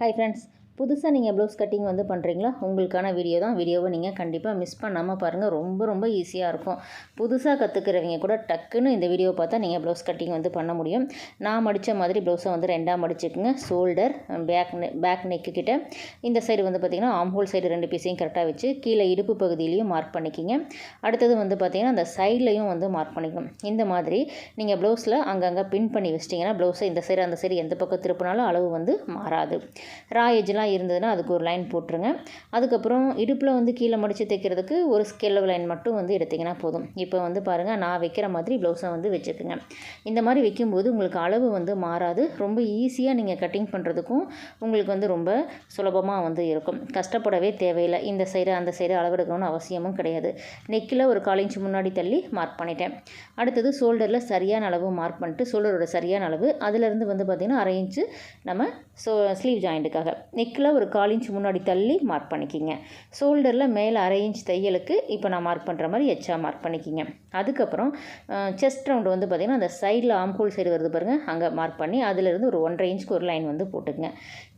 Hi friends புதுசாக நீங்கள் blouse cutting வந்து பண்ணுறீங்களா உங்களுக்கான வீடியோ தான். வீடியோவை நீங்கள் கண்டிப்பாக மிஸ் பண்ணாமல் பாருங்கள் ரொம்ப ரொம்ப ஈஸியாக இருக்கும். புதுசாக கற்றுக்கிறவங்க கூட டக்குன்னு இந்த வீடியோ பார்த்தா நீங்கள் ப்ளவுஸ் கட்டிங் வந்து பண்ண முடியும். நான் மடித்த மாதிரி ப்ளவுஸை வந்து ரெண்டாக மடிச்சுக்குங்க. ஷோல்டர் பேக் நெ பேக் நெக்கு கிட்ட. இந்த சைடு வந்து பார்த்திங்கன்னா ஆம்ஹோல் சைடு ரெண்டு பீஸையும் கரெக்டாக வச்சு கீழே இடுப்பு பகுதியிலையும் மார்க் பண்ணிக்கிங்க. அடுத்தது வந்து பார்த்திங்கன்னா அந்த சைட்லையும் வந்து மார்க் பண்ணிக்கணும். இந்த மாதிரி நீங்கள் ப்ளவுஸில் அங்கங்கே பின் பண்ணி வச்சிட்டிங்கன்னா ப்ளவுஸை இந்த சைடு அந்த சைடு எந்த பக்கம் திருப்பினாலும் அளவு வந்து மாறாது. ரா எஜ்லாம் இருந்ததுன்னா அதுக்கு ஒரு லைன் போட்டுருங்க. அதுக்கப்புறம் இடுப்பில் வந்து கீழே மடித்து தைக்கிறதுக்கு ஒரு ஸ்கெல்லவ் லைன் மட்டும் வந்து எடுத்திங்கன்னா போதும். இப்போ வந்து பாருங்கள் நான் வைக்கிற மாதிரி ப்ளவுஸை வந்து வச்சுக்கோங்க. இந்த மாதிரி வைக்கும்போது உங்களுக்கு அளவு வந்து மாறாது. ரொம்ப ஈஸியாக நீங்கள் கட்டிங் பண்ணுறதுக்கும் உங்களுக்கு வந்து ரொம்ப சுலபமாக வந்து இருக்கும். கஷ்டப்படவே தேவையில்லை. இந்த சைடு அந்த சைடு அளவெடுக்கணும்னு அவசியமும் கிடையாது. நெக்கில் ஒரு கால் இன்ச் முன்னாடி தள்ளி மார்க் பண்ணிட்டேன். அடுத்தது ஷோல்டரில் சரியான அளவு மார்க் பண்ணிட்டு ஷோல்டரோட சரியான அளவு. அதிலிருந்து வந்து பார்த்திங்கன்னா அரை இன்ச்சு நம்ம ஸோ ஸ்லீவ் ஜாயிண்ட்டுக்காக நெக் நெக்கில் ஒரு கால் இன்ச் முன்னாடி தள்ளி மார்க் பண்ணிக்கிங்க. ஷோல்டரில் மேலே அரை இன்ச் தையலுக்கு இப்போ நான் மார்க் பண்ணுற மாதிரி எச்சா மார்க் பண்ணிக்கிங்க. அதுக்கப்புறம் செஸ்ட் ரவுண்டு வந்து பார்த்திங்கன்னா அந்த சைடில் ஆம்கோல் சைடு வருது பாருங்கள் அங்கே மார்க் பண்ணி அதிலிருந்து ஒரு ஒன்றரை இன்ச்சுக்கு ஒரு லைன் வந்து போட்டுக்கங்க.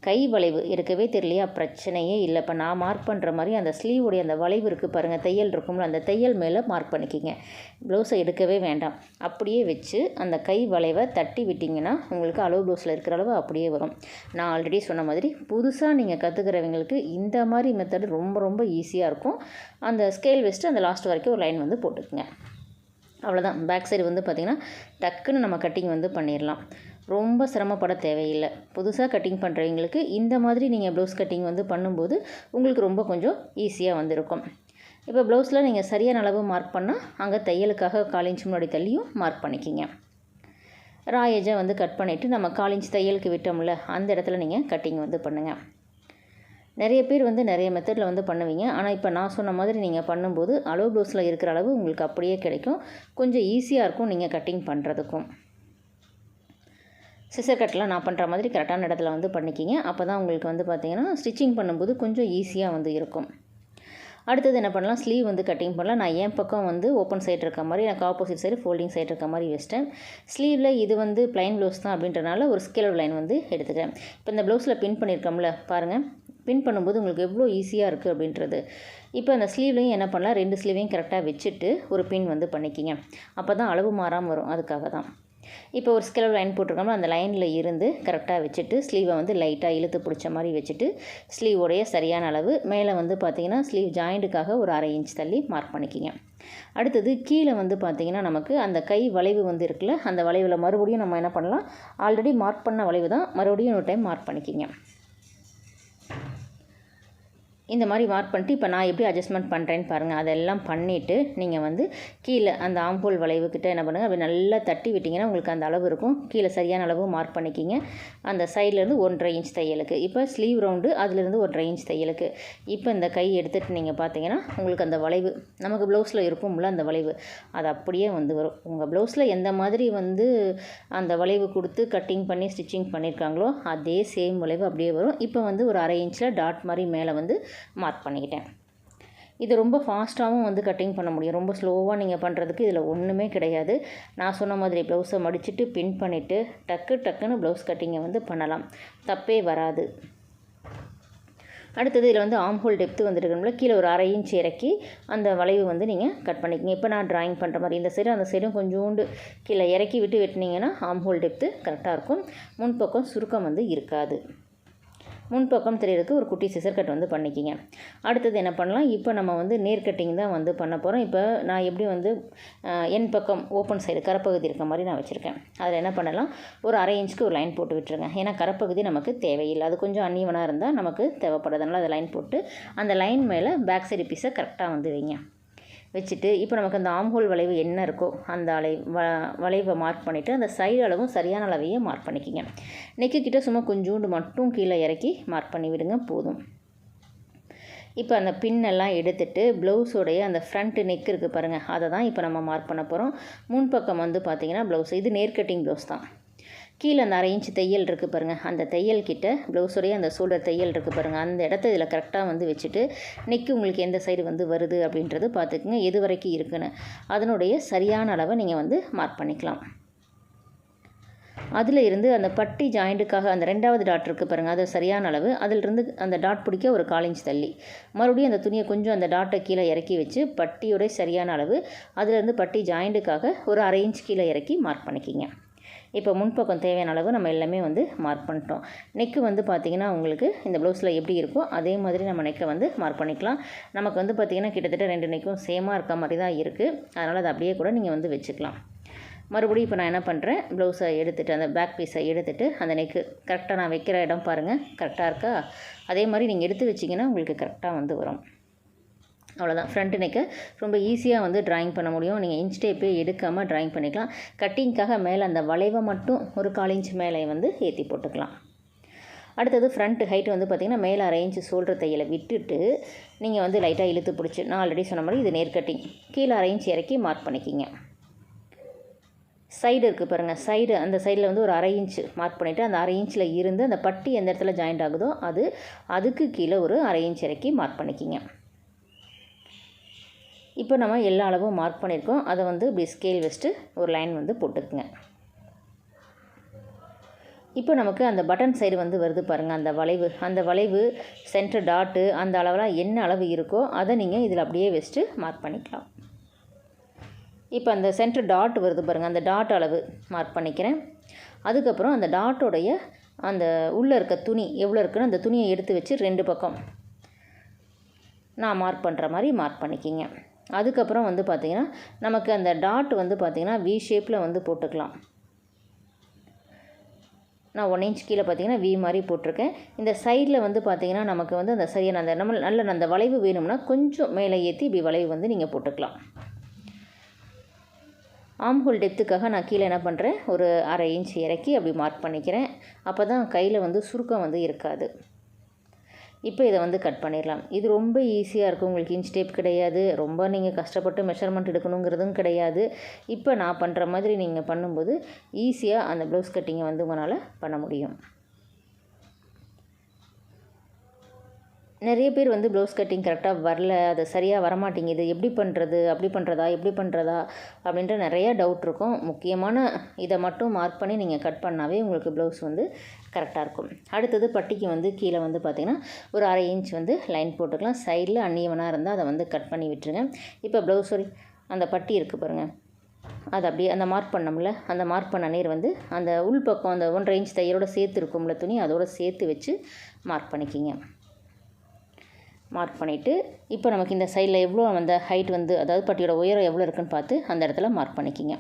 கை வளைவு இருக்கவே தெரியலையா பிரச்சனையே இல்லை. இப்போ நான் மார்க் பண்ணுற மாதிரி அந்த ஸ்லீவுடைய அந்த வளைவு இருக்குது பாருங்கள் தையல் இருக்கும்ல அந்த தையல் மேலே மார்க் பண்ணிக்கிங்க. ப்ளவுஸை எடுக்கவே வேண்டாம். அப்படியே வச்சு அந்த கை வளைவை தட்டி விட்டிங்கன்னா உங்களுக்கு அளவு ப்ளவுஸில் இருக்கிற அளவு அப்படியே வரும். நான் ஆல்ரெடி சொன்ன மாதிரி புதுசாக நீங்கள் கற்றுக்கிறவங்களுக்கு இந்த மாதிரி மெத்தடு ரொம்ப ரொம்ப ஈஸியாக இருக்கும். அந்த ஸ்கேல் வச்சுட்டு அந்த லாஸ்ட் வரைக்கும் ஒரு லைன் வந்து போட்டுக்குங்க. அவ்வளோதான் பேக் சைடு வந்து பார்த்திங்கன்னா டக்குன்னு நம்ம கட்டிங் வந்து பண்ணிடலாம் ரொம்ப சிரமப்பட தேவையில்லை. புதுசாக கட்டிங் பண்ணுறவங்களுக்கு இந்த மாதிரி நீங்கள் ப்ளவுஸ் கட்டிங் வந்து பண்ணும்போது உங்களுக்கு ரொம்ப கொஞ்சம் ஈஸியாக வந்திருக்கும். இப்போ ப்ளவுஸில் நீங்கள் சரியான அளவு மார்க் பண்ணால் அங்கே தையலுக்காக கால் இன்ச் முன்னாடி தள்ளியும் மார்க் பண்ணிக்கிங்க. ராயேஜை வந்து கட் பண்ணிவிட்டு நம்ம கால் இன்ச் தையலுக்கு விட்டோம்ல அந்த இடத்துல நீங்கள் கட்டிங் வந்து பண்ணுங்கள் நிறைய பேர் வந்து நிறைய மெத்தடில் வந்து பண்ணுவீங்க. ஆனால் இப்போ நான் சொன்ன மாதிரி நீங்கள் பண்ணும்போது அளவு ப்ளவுஸில் இருக்கிற அளவு உங்களுக்கு அப்படியே கிடைக்கும். கொஞ்சம் ஈஸியாக இருக்கும் நீங்கள் கட்டிங் பண்ணுறதுக்கும் சிசர் கட்லாம் நான் பண்ணுற மாதிரி கரெக்டான இடத்துல வந்து பண்ணிக்கிங்க. அப்போ தான் உங்களுக்கு வந்து பார்த்திங்கன்னா ஸ்டிச்சிங் பண்ணும்போது கொஞ்சம் ஈஸியாக வந்து இருக்கும். அடுத்தது என்ன பண்ணலாம்? ஸ்லீவ் வந்து கட்டிங் பண்ணலாம். நான் என் பக்கம் வந்து ஓப்பன் சைட் இருக்க மாதிரி எனக்கு ஆப்போசிட் சைடு ஃபோல்டிங் சைட் இருக்க மாதிரி வச்சிட்டேன். ஸ்லீவில் இது வந்து ப்ளைன் ப்ளவுஸ் தான் அப்படின்றனால ஒரு ஸ்கேலர் லைன் வந்து எடுத்துக்கிறேன் இப்போ இந்த ப்ளவுஸில் பின் பண்ணியிருக்கோம்ல பாருங்கள் பின் பண்ணும்போது உங்களுக்கு எவ்வளோ ஈஸியாக இருக்குது அப்படின்றது. இப்போ அந்த ஸ்லீவ்லையும் என்ன பண்ணலாம்? ரெண்டு ஸ்லீவையும் கரெக்டாக வச்சுட்டு ஒரு பின் வந்து பண்ணிக்கிங்க. அப்போ தான் அளவு மாறாமல் வரும். அதுக்காக தான் இப்போ ஒரு ஸ்கெலவ் லைன் போட்டிருக்கோம்னா அந்த லைனில் இருந்து கரெக்டாக வச்சுட்டு ஸ்லீவை வந்து லைட்டாக இழுத்து பிடிச்ச மாதிரி வச்சுட்டு ஸ்லீவோடைய சரியான அளவு மேலே வந்து பார்த்திங்கன்னா ஸ்லீவ் ஜாயிண்ட்டுக்காக ஒரு அரை இன்ச் தள்ளி மார்க் பண்ணிக்கிங்க. அடுத்தது கீழே வந்து பார்த்திங்கன்னா நமக்கு அந்த கை வளைவு வந்து இருக்குல்ல அந்த வளைவில் மறுபடியும் நம்ம என்ன பண்ணலாம் ஆல்ரெடி மார்க் பண்ண வளைவு தான் மறுபடியும் ஒரு டைம் மார்க் பண்ணிக்கிங்க. இந்த மாதிரி மார்க் பண்ணிட்டு இப்போ நான் எப்படி அட்ஜஸ்ட்மெண்ட் பண்ணுறேன்னு பாருங்கள் அதெல்லாம் பண்ணிவிட்டு நீங்கள் வந்து கீழே அந்த ஆம்போல் வளைவுக்கிட்ட என்ன பண்ணுங்கள் அப்படி நல்லா தட்டி விட்டிங்கன்னா உங்களுக்கு அந்த அளவு இருக்கும். கீழே சரியான அளவு மார்க் பண்ணிக்கிங்க. அந்த சைட்லேருந்து ஒன்றரை இன்ச் தையலுக்கு. இப்போ ஸ்லீவ் ரவுண்டு அதுலேருந்து ஒன்றரை இன்ச் தையலுக்கு. இப்போ இந்த கை எடுத்துகிட்டு நீங்கள் பார்த்தீங்கன்னா உங்களுக்கு அந்த வளைவு நமக்கு ப்ளவுஸில் இருக்கும்ல அந்த வளைவு அது அப்படியே வந்து வரும். உங்கள் ப்ளவுஸில் எந்த மாதிரி வந்து அந்த வளைவு கொடுத்து கட்டிங் பண்ணி ஸ்டிச்சிங் பண்ணியிருக்காங்களோ அதே சேம் வளைவு அப்படியே வரும். இப்போ வந்து ஒரு அரை இன்ச்சில் டாட் மாதிரி மேலே வந்து மார்க் பண்ணிக்கிட்டேன். இது ரொம்ப ஃபாஸ்ட்டாகவும் வந்து கட்டிங் பண்ண முடியும். ரொம்ப ஸ்லோவாக நீங்கள் பண்ணுறதுக்கு இதில் ஒன்றுமே கிடையாது. நான் சொன்ன மாதிரி ப்ளவுஸை மடிச்சுட்டு பின் பண்ணிவிட்டு டக்கு டக்குன்னு ப்ளவுஸ் கட்டிங்கை வந்து பண்ணலாம். தப்பே வராது. அடுத்தது இதில் வந்து ஆம் ஹோல் டெப்த்து வந்துருக்கணும்ல கீழே ஒரு அரை இன்ச் இறக்கி அந்த வளைவு வந்து நீங்கள் கட் பண்ணிக்கங்க. இப்போ நான் ட்ராயிங் பண்ணுற மாதிரி இந்த சைடும் அந்த சைடும் கொஞ்சோண்டு கீழே இறக்கி விட்டு வெட்டினீங்கன்னா ஆம் ஹோல் டெப்த்து கரெக்டாக இருக்கும். முன்பக்கம் சுருக்கம் வந்து இருக்காது. முன்பக்கம் தெரியறதுக்கு ஒரு குட்டி சிசர் கட் வந்து பண்ணிக்கிங்க. அடுத்தது என்ன பண்ணலாம்? இப்போ நம்ம வந்து நேர் கட்டிங் தான் வந்து பண்ண போகிறோம் இப்போ நான் எப்படி வந்து என் பக்கம் ஓப்பன் சைடு கரப்பகுதி இருக்க மாதிரி நான் வச்சுருக்கேன். அதில் என்ன பண்ணலாம்? ஒரு அரை இன்ச்சுக்கு ஒரு லைன் போட்டு விட்டுருங்க. ஏன்னா கரப்பகுதி நமக்கு தேவையில்லை. அது கொஞ்சம் அன்னீவனாக இருந்தால் நமக்கு தேவைப்படுறதுனால அதை லைன் போட்டு அந்த லைன் மேலே பேக் சைடு பீஸை கரெக்டாக வந்து வைங்க. வச்சுட்டு இப்போ நமக்கு அந்த ஆம்ஹோல் வளைவு என்ன இருக்கோ அந்த அலை வ வளைவை மார்க் பண்ணிவிட்டு அந்த சைடு அளவும் சரியான அளவையே மார்க் பண்ணிக்கிங்க. நெக்கு சும்மா கொஞ்சோண்டு மட்டும் கீழே இறக்கி மார்க் பண்ணி விடுங்க போதும். இப்போ அந்த பின்னெல்லாம் எடுத்துட்டு ப்ளவுஸோடைய அந்த ஃப்ரண்ட் நெக் இருக்குது பாருங்கள் அதை தான் இப்போ நம்ம மார்க் பண்ண போகிறோம் முன்பக்கம் வந்து பார்த்திங்கன்னா ப்ளவுஸ் இது நேர்கட்டிங் ப்ளவுஸ் தான். கீழே அந்த அரை இன்ச் தையல் இருக்குது பாருங்கள் அந்த தையல் கிட்ட ப்ளவுஸோடைய அந்த ஷோல்டர் தையல் இருக்குது பாருங்கள் அந்த இடத்த இதில் கரெக்டாக வந்து வச்சுட்டு நெக்கு உங்களுக்கு எந்த சைடு வந்து வருது அப்படின்றது பார்த்துக்குங்க. எது வரைக்கும் இருக்குன்னு. அதனுடைய சரியான அளவை நீங்கள் வந்து மார்க் பண்ணிக்கலாம். அதில் இருந்து அந்த பட்டி ஜாயிண்ட்டுக்காக அந்த ரெண்டாவது டாட் இருக்குது பாருங்கள் அது சரியான அளவு. அதிலிருந்து அந்த டாட் பிடிக்க ஒரு கால் இன்ச் தள்ளி. மறுபடியும் அந்த துணியை கொஞ்சம் அந்த டாட்டை கீழே இறக்கி வச்சு பட்டியோட சரியான அளவு. அதிலிருந்து பட்டி ஜாயிண்ட்டுக்காக ஒரு அரை இன்ச் கீழே இறக்கி மார்க் பண்ணிக்கிங்க. இப்போ முன்பக்கம் தேவையான அளவு நம்ம எல்லாமே வந்து மார்க் பண்ணிட்டோம். நெக்கு வந்து பார்த்திங்கன்னா உங்களுக்கு இந்த ப்ளவுஸில் எப்படி இருக்கோ அதே மாதிரி நம்ம நெக்கை வந்து மார்க் பண்ணிக்கலாம். நமக்கு வந்து பார்த்திங்கன்னா கிட்டத்தட்ட ரெண்டு நெக்கும் சேமாக இருக்க மாதிரி தான் இருக்குது அதனால் அதை அப்படியே கூட நீங்கள் வந்து வச்சுக்கலாம். மறுபடியும் இப்போ நான் என்ன பண்ணுறேன் ப்ளவுஸை எடுத்துகிட்டு அந்த பேக் பீஸை எடுத்துகிட்டு அந்த நெக்கு கரெக்டாக நான் வைக்கிற இடம் பாருங்கள் கரெக்டாக இருக்கா? அதே மாதிரி நீங்கள் எடுத்து வச்சிங்கன்னா உங்களுக்கு கரெக்டாக வந்து வரும். அவ்வளோதான் ஃப்ரண்ட் நெக்கு ரொம்ப ஈஸியாக வந்து ட்ராயிங் பண்ண முடியும். நீங்கள் இன்ச் டேப்பே எடுக்காமல் ட்ராயிங் பண்ணிக்கலாம். கட்டிங்க்காக மேலே அந்த வளைவை மட்டும் ஒரு கால் இன்ச் மேலே வந்து ஏற்றி போட்டுக்கலாம். அடுத்தது ஃப்ரண்ட் ஹைட் வந்து பார்த்திங்கன்னா மேலே அரை சோல்ற தையலை விட்டுட்டு நீங்கள் வந்து லைட்டாக இழுத்து பிடிச்சி நான் ஆல்ரெடி சொன்ன மாதிரி இது நேர் கட்டிங் கீழே அரை இறக்கி மார்க் பண்ணிக்கிங்க. சைடு இருக்குது பாருங்கள் சைடு அந்த சைடில் வந்து ஒரு அரை இன்ச்சு மார்க் பண்ணிவிட்டு அந்த அரை இன்ச்சில் இருந்து அந்த பட்டி எந்த இடத்துல ஜாயிண்ட் ஆகுதோ அது அதுக்கு கீழே ஒரு அரை இன்ச் இறக்கி மார்க் பண்ணிக்கிங்க. இப்போ நம்ம எல்லா அளவும் மார்க் பண்ணியிருக்கோம். அதை வந்து இப்படி ஸ்கேல் வச்சுட்டு ஒரு லைன் வந்து போட்டுக்குங்க. இப்போ நமக்கு அந்த பட்டன் சைடு வந்து வருது பாருங்கள் அந்த வளைவு அந்த வளைவு சென்டர் டாட்டு அந்த அளவெலாம் என்ன அளவு இருக்கோ அதை நீங்கள் இதில் அப்படியே வச்சுட்டு மார்க் பண்ணிக்கலாம். இப்போ அந்த சென்டர் டாட் வருது பாருங்கள் அந்த டாட் அளவு மார்க் பண்ணிக்கிறேன். அதுக்கப்புறம் அந்த டாட்டோடைய அந்த உள்ளே இருக்க துணி எவ்வளோ இருக்குன்னு அந்த துணியை எடுத்து வச்சு ரெண்டு பக்கம் நான் மார்க் பண்ணுற மாதிரி மார்க் பண்ணிக்கிங்க. அதுக்கப்புறம் வந்து பார்த்திங்கன்னா நமக்கு அந்த டாட் வந்து பார்த்திங்கன்னா வி ஷேப்பில் வந்து போட்டுக்கலாம். நான் ஒன் இன்ச் கீழே பார்த்தீங்கன்னா வி மாதிரி போட்டிருக்கேன். இந்த சைடில் வந்து பார்த்தீங்கன்னா நமக்கு வந்து அந்த சரியான அந்த நம்ம நல்ல அந்த வளைவு வேணும்னா கொஞ்சம் மேலே ஏற்றி இப்படி வளைவு வந்து நீங்கள் போட்டுக்கலாம். ஆம்ஹோல் டெப்த்துக்காக நான் கீழே என்ன பண்ணுறேன் ஒரு அரை இன்ச் இறக்கி அப்படி மார்க் பண்ணிக்கிறேன். அப்போ தான் கையில் வந்து சுருக்கம் வந்து இருக்காது. இப்போ இதை வந்து கட் பண்ணிடலாம். இது ரொம்ப ஈஸியாக இருக்கும் உங்களுக்கு இன்ச் டேப் கிடையாது. ரொம்ப நீங்கள் கஷ்டப்பட்டு மெஷர்மெண்ட் எடுக்கணுங்கிறதும் கிடையாது. இப்போ நான் பண்ணுற மாதிரி நீங்கள் பண்ணும்போது ஈஸியாக அந்த ப்ளவுஸ் கட்டிங்கை வந்து உங்களால் பண்ண முடியும். நிறைய பேர் வந்து ப்ளவுஸ் கட்டிங் கரெக்டாக வரல அது சரியாக வரமாட்டேங்குது எப்படி பண்ணுறது அப்படி பண்ணுறதா எப்படி பண்ணுறதா அப்படின்ற நிறைய டவுட் இருக்கும். முக்கியமான இதை மட்டும் மார்க் பண்ணி நீங்கள் கட் பண்ணாவே உங்களுக்கு ப்ளவுஸ் வந்து கரெக்டாக இருக்கும். அடுத்தது பட்டிக்கு வந்து கீழே வந்து பார்த்திங்கன்னா ஒரு அரை இன்ச் வந்து லைன் போட்டுக்கலாம். சைடில் அன்னியவனாக இருந்தால் அதை வந்து கட் பண்ணி விட்டுருங்க. இப்போ ப்ளவுஸ் அந்த பட்டி இருக்குது பாருங்கள் அது அப்படியே அந்த மார்க் பண்ணோம்ல அந்த மார்க் பண்ண நேர் வந்து அந்த உள் பக்கம் அந்த ஒன்றரை இன்ச் தையரோட சேர்த்து இருக்கும்ல துணி அதோட சேர்த்து வச்சு மார்க் பண்ணிக்கிங்க. மார்க் பண்ணிவிட்டு இப்போ நமக்கு இந்த சைடில் எவ்வளோ அந்த ஹைட் வந்து அதாவது பட்டியோட உயரம் எவ்வளோ இருக்குன்னு பார்த்து அந்த இடத்துல மார்க் பண்ணிக்கிங்க.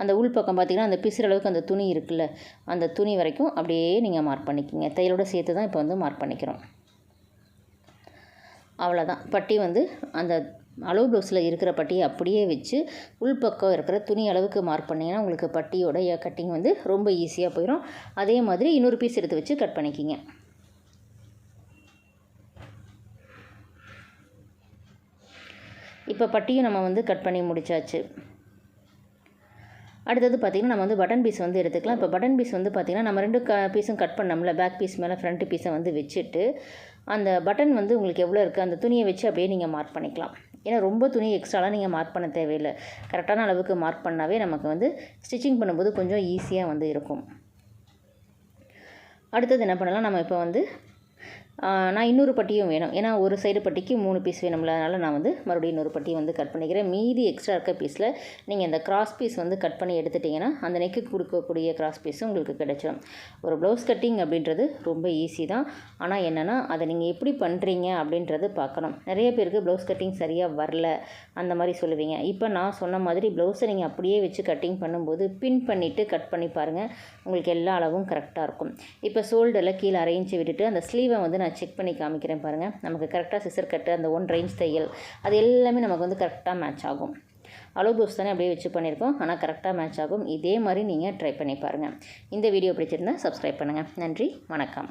அந்த உள் பக்கம் பார்த்திங்கன்னா அந்த பிசுற அளவுக்கு அந்த துணி இருக்குல்ல அந்த துணி வரைக்கும் அப்படியே நீங்கள் மார்க் பண்ணிக்கிங்க. தையலோட சேர்த்து தான் இப்போ வந்து மார்க் பண்ணிக்கிறோம். அவ்வளோதான் பட்டி வந்து அந்த அளவு ப்ளவுஸில் இருக்கிற பட்டியை அப்படியே வச்சு உள்பக்கம் இருக்கிற துணி அளவுக்கு மார்க் பண்ணிங்கன்னா உங்களுக்கு பட்டியோட கட்டிங் வந்து ரொம்ப ஈஸியாக போயிடும் அதே மாதிரி இன்னொரு பீஸ் எடுத்து வச்சு கட் பண்ணிக்கிங்க. இப்போ பட்டியும் நம்ம வந்து கட் பண்ணி முடிச்சாச்சு. அடுத்தது பார்த்திங்கன்னா நம்ம வந்து பட்டன் பீஸ் வந்து எடுத்துக்கலாம். இப்போ பட்டன் பீஸ் வந்து பார்த்திங்கன்னா நம்ம ரெண்டு க பீஸும் கட் பண்ணோம்ல. பேக் பீஸ் மேலே ஃப்ரண்ட் பீஸை வந்து வச்சுட்டு அந்த பட்டன் வந்து உங்களுக்கு எவ்வளோ இருக்குது அந்த துணியை வச்சு அப்படியே நீங்கள் மார்க் பண்ணிக்கலாம். ஏன்னா ரொம்ப துணி எக்ஸ்ட்ராலாம் நீங்கள் மார்க் பண்ண தேவையில்லை. கரெக்டான அளவுக்கு மார்க் பண்ணாவே நமக்கு வந்து ஸ்டிச்சிங் பண்ணும்போது கொஞ்சம் ஈஸியாக வந்து இருக்கும். அடுத்தது என்ன பண்ணலாம்? நம்ம இப்போ வந்து நான் இன்னொரு பட்டியும் வேணும். ஏன்னா ஒரு சைடு பட்டிக்கு மூணு பீஸ் வேணும்ல அதனால் நான் வந்து மறுபடியும் இன்னொரு பட்டியை வந்து கட் பண்ணிக்கிறேன். மீதி எக்ஸ்ட்ரா இருக்க பீஸில் நீங்கள் இந்த கிராஸ் பீஸ் வந்து கட் பண்ணி எடுத்துட்டிங்கன்னா அந்த நெக்கு கொடுக்கக்கூடிய கிராஸ் பீஸும் உங்களுக்கு கிடைச்சிடும் ஒரு ப்ளவுஸ் கட்டிங் அப்படின்றது ரொம்ப ஈஸி தான். ஆனால் என்னென்னா அதை நீங்கள் எப்படி பண்ணுறீங்க அப்படின்றது பார்க்கணும். நிறைய பேருக்கு ப்ளவுஸ் கட்டிங் சரியாக வரல அந்த மாதிரி சொல்லுவீங்க. இப்போ நான் சொன்ன மாதிரி ப்ளவுஸை நீங்கள் அப்படியே வச்சு கட்டிங் பண்ணும்போது பின் பண்ணிவிட்டு கட் பண்ணி பாருங்கள் உங்களுக்கு எல்லா அளவும் கரெக்டாக இருக்கும். இப்போ ஷோல்டரில் கீழே அரைஞ்சி விட்டுட்டு அந்த ஸ்லீவை வந்து நான் செக் பண்ணி காமிக்கிறேன் பாருங்கள் நமக்கு கரெக்டாக சிசர் கட்டு அந்த ஒன் ரேஞ்ச் தையல் அது எல்லாமே நமக்கு வந்து கரெக்டாக மேட்ச் ஆகும். அளவு ப்ளவுஸ் தானே அப்படியே வச்சு பண்ணியிருக்கோம். ஆனால் கரெக்டாக மேட்ச் ஆகும். இதே மாதிரி நீங்கள் ட்ரை பண்ணி பாருங்கள் இந்த வீடியோ பிடிச்சிருந்தால் சப்ஸ்கிரைப் பண்ணுங்கள் நன்றி. வணக்கம்.